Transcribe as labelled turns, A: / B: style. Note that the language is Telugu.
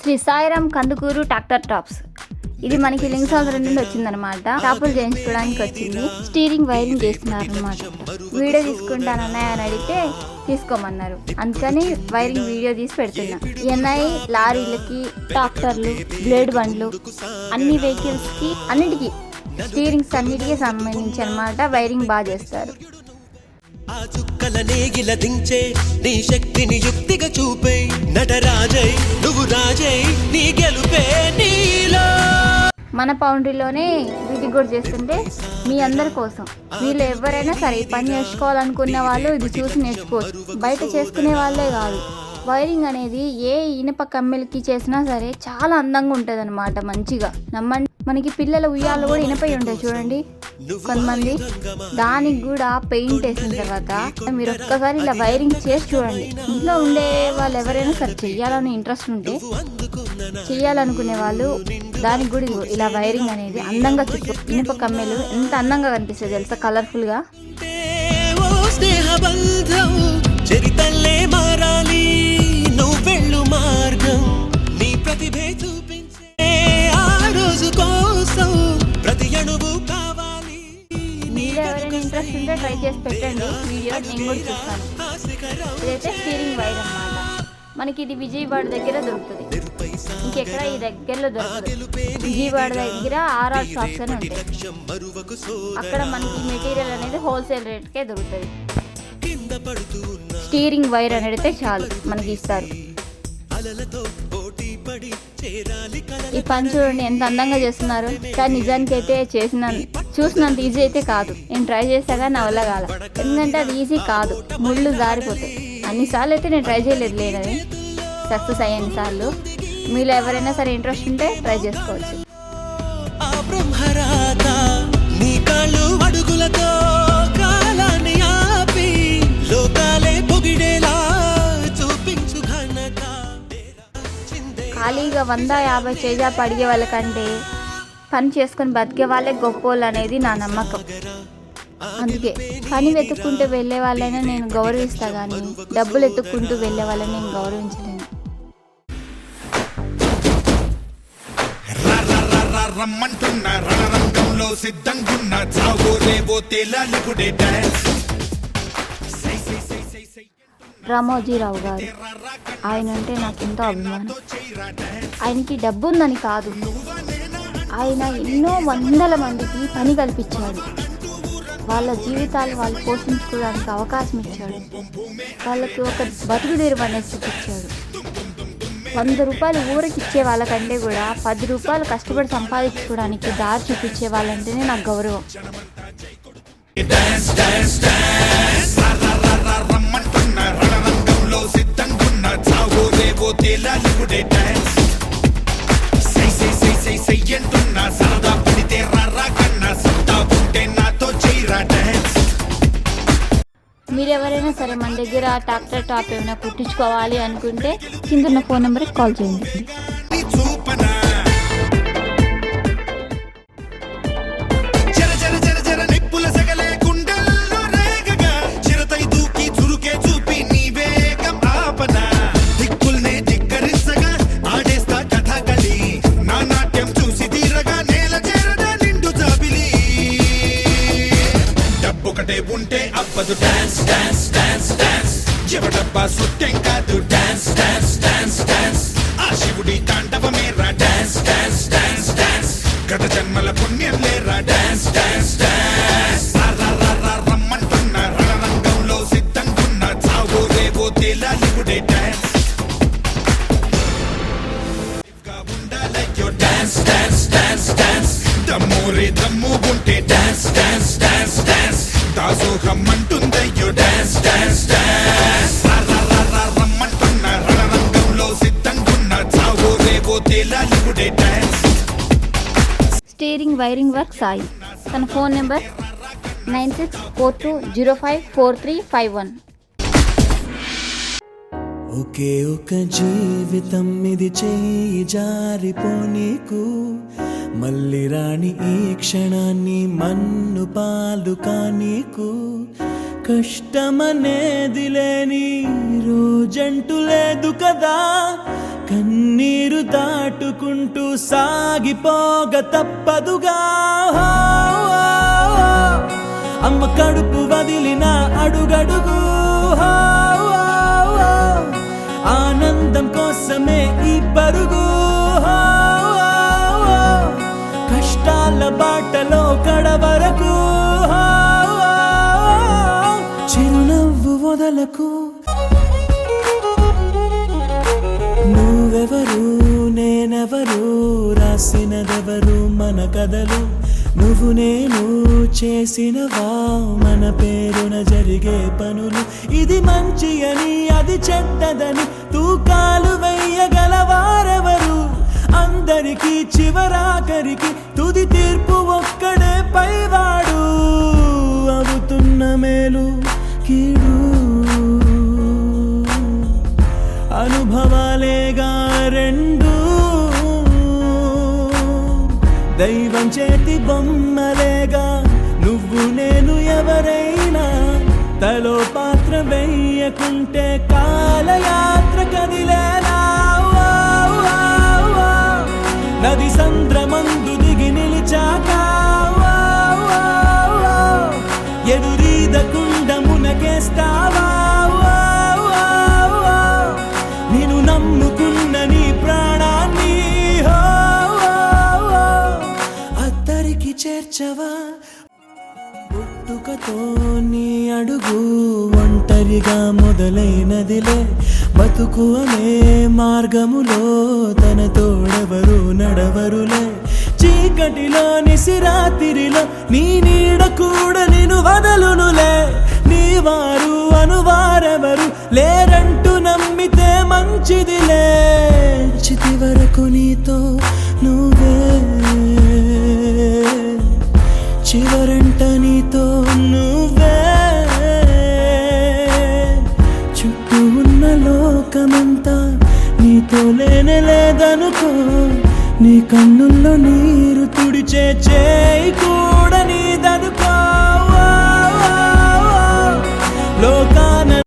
A: Sri Sairam Kandukur tractor tops. ఇది మనకి లింక్స్ ఆఫ్ రెండు నుండి వచ్చిందనమాట టాపులు చేయించుకోవడానికి వచ్చింది. స్టీరింగ్ వైరింగ్ చేస్తున్నారు అనమాట వీడియో తీసుకుంటానన్నా అని అడిగితే తీసుకోమన్నారు. అందుకని వైరింగ్ వీడియో తీసి పెడుతున్నా. ఎన్ఐ లారీలకి ట్రాక్టర్లు బ్లేడ్ బండ్లు అన్ని వెహికల్స్కి అన్నిటికీ. స్టీరింగ్స్ అన్నిటికీ సంబంధించి అనమాట వైరింగ్ బాగా చేస్తారు.
B: ఆ చుక్కల నేగిల దించే నీ శక్తిని యుక్తిగా చూపే నటరాజై నువ్వు రాజై నీ గెలుపే నీలో.
A: మన పౌండ్రీలోనే వీటికి కూడా చేస్తుంటే మీ అందరి కోసం. వీళ్ళు ఎవరైనా సరే పని నేర్చుకోవాలనుకున్న వాళ్ళు ఇది చూసి నేర్చుకోవచ్చు. బయట చేసుకునే వాళ్ళే కాదు. వైరింగ్ అనేది ఏ ఇనుప కమ్మెలకి చేసినా సరే చాలా అందంగా ఉంటుంది అనమాట మంచిగా. నమ్మండి మనకి పిల్లల ఉయ్యాలు కూడా ఇనపై ఉంటాయి చూడండి. కొంతమంది దానికి కూడా పెయింట్ వేసిన తర్వాత మీరు ఒక్కసారి ఇలా వైరింగ్ చేసి చూడండి. ఇంట్లో ఉండే వాళ్ళు ఎవరైనా సరే చెయ్యాలని ఇంట్రెస్ట్ ఉంటే చేయాలనుకునే వాళ్ళు దానికి కూడా ఇలా వైరింగ్ అనేది అందంగా చుట్టూ ఇనుప కమ్మెలు ఎంత అందంగా కనిపిస్తుంది తెలుసా? కలర్ఫుల్గా ఎవరైనా ట్రై చేసి పెట్టండి. వీడియో నేను కూడా చూస్తాను. ఇదైతే స్టీరింగ్ వైర్ అన్నమాట. మనకి ఇది విజయవాడ దగ్గర దొరుకుతుంది. ఇంకెక్కడ ఈ దగ్గరలో దొరకదు. విజయవాడ దగ్గర ఆర్ఆర్ షాప్స్ అని ఉంటాయి. అక్కడ మనకి మెటీరియల్ అనేది హోల్సేల్ రేట్కే దొరుకుతుంది. స్టీరింగ్ వైర్ అనేది చాలు మనకి ఇస్తారు. ఈ పని చూడండి ఎంత అందంగా చేస్తున్నారు. కానీ నిజానికి అయితే చేసిన చూసినంత ఈజీ అయితే కాదు. నేను ట్రై చేశాగా నా వల్ల కాల. ఎందుకంటే అది ఈజీ కాదు. ముళ్ళు జారిపోతాయి. అన్నిసార్లు అయితే నేను ట్రై చేయలేదు లేనది సక్సెస్ అయ్యాను సార్లు మీలో ఎవరైనా సరే ఇంట్రెస్ట్ ఉంటే ట్రై చేసుకోవచ్చు.
B: ఆ బ్రహ్మరాత నీ కాళ్ళు అడుగులతో కాలాన్ని ఆపి లోకాలే పొగిడేలా చూపించు ఘనత. చిందే
A: ఖాళీగా వంద యాభై చేజాపు అడిగే వాళ్ళకంటే పని చేసుకొని బతికే వాళ్ళే గొప్పోళ్ళు అనేది నా నమ్మకం. అందుకే పని వెతుక్కుంటూ వెళ్ళే వాళ్ళైనా నేను గౌరవిస్తా కానీ డబ్బులు ఎత్తుక్కుంటూ వెళ్ళే వాళ్ళని నేను గౌరవించలేను.
C: రమ్మంటున్న రణరంగంలో సిద్ధంగున్న చావో రేవో డాన్స్
A: రామోజీరావు గారు ఆయన అంటే నాకు ఎంతో అభిమానం. ఆయనకి డబ్బు ఉందని కాదు ఆయన ఎన్నో వందల మందికి పని కల్పించాడు. వాళ్ళ జీవితాలు వాళ్ళు పోషించుకోవడానికి అవకాశం ఇచ్చాడు. వాళ్ళకి ఒక బతుకుదెరువు అనేది చూపించాడు. వంద రూపాయలు ఊరికి ఇచ్చే వాళ్ళకంటే కూడా పది రూపాయలు కష్టపడి సంపాదించుకోవడానికి దారి చూపించే వాళ్ళంటేనే నాకు గౌరవం.
C: డాన్స్ సై అంటున్న సరదా పడితే రారా కన్నా సత్తా ఉంటే నాతో చేయరా డాన్స్
A: మీరు ఎవరైనా సరే మన దగ్గర ట్రాక్టర్ టాప్ ఏమైనా కుట్టించుకోవాలి అనుకుంటే కింద ఉన్న ఫోన్ నెంబర్కి కాల్ చేయండి.
C: చూపనా? ఎవడబ్బా సుట్టెం కాదు డాన్స్ డాన్స్ డాన్స్ డాన్స్ ఆ శివుడి తాండవమేరా డాన్స్ డాన్స్ డాన్స్ డాన్స్ గత జన్మల పుణ్యం లేరా డాన్స్ డాన్స్ డాన్స్ రమ్మంటున్న రణరంగంలో సిద్ధంగున్న చావో రేవో తేలాలిగుడే డాన్స్గా డాన్స్ డాన్స్ డాన్స్ డాన్స్ దమ్మూరి దమ్ము ఉంటే డాన్స్ డాన్స్ డాన్స్ డాన్స్ దాసోహం అంటుందయ్యో
A: వైరింగ్ వర్క్ సాయి. తన phone number nine six four two zero five four three five one.
B: ఒకే ఒక జీవితం ఇది చేయి జారిపోనీకు. మళ్ళీ రాణి ఈ క్షణాన్ని మన్ను పాలు కానీకు. కష్టమనేది లేని రోజంటూ లేదు కదా. కన్నీరు
D: దాటుకుంటూ సాగిపోగ తప్పదుగా. అమ్మ కడుపు వదిలిన అడుగడుగు. ఆనందం కోసమే ఈ పరుగు. కష్టాల బాటలో కడవరకు. చిరునవ్వు వదలకు. నువ్వెవరు? నేనెవరు? రాసినదెవరు? మన కథలు నువ్వు నేను చేసినవా? మన పేరున జరిగే పనులు ఇది మంచి అని అది చెడ్డదని తూకాలు వెయ్యగలవారెవరు అందరికీ చివరాఖరికి తుది తీర్పు ఒక్కడే పైవా? దైవం చేతి బొమ్మలేగా. నువ్వు నేను ఎవరైనా తలో పాత్ర వెయ్యకుంటే కాలయాత్ర కదిలేలా. నది సంద్ర నీ అడుగు ఒంటరిగా మొదలైనదిలే. బతుకు అనే మార్గములో తన తోడెవరు నడవరులే. చీకటిలో నిసిరాతిరిలో నీ నీడ కూడా నేను వదలునులే. నీ వారు అనువారెవరు లేరంటూ నమ్మితే ఉన్న లోకమంతా నీతో లేనే లేదనుకో నీ కన్నుల్లో నీరు తుడిచే చేయి కూడా నీదనుకో.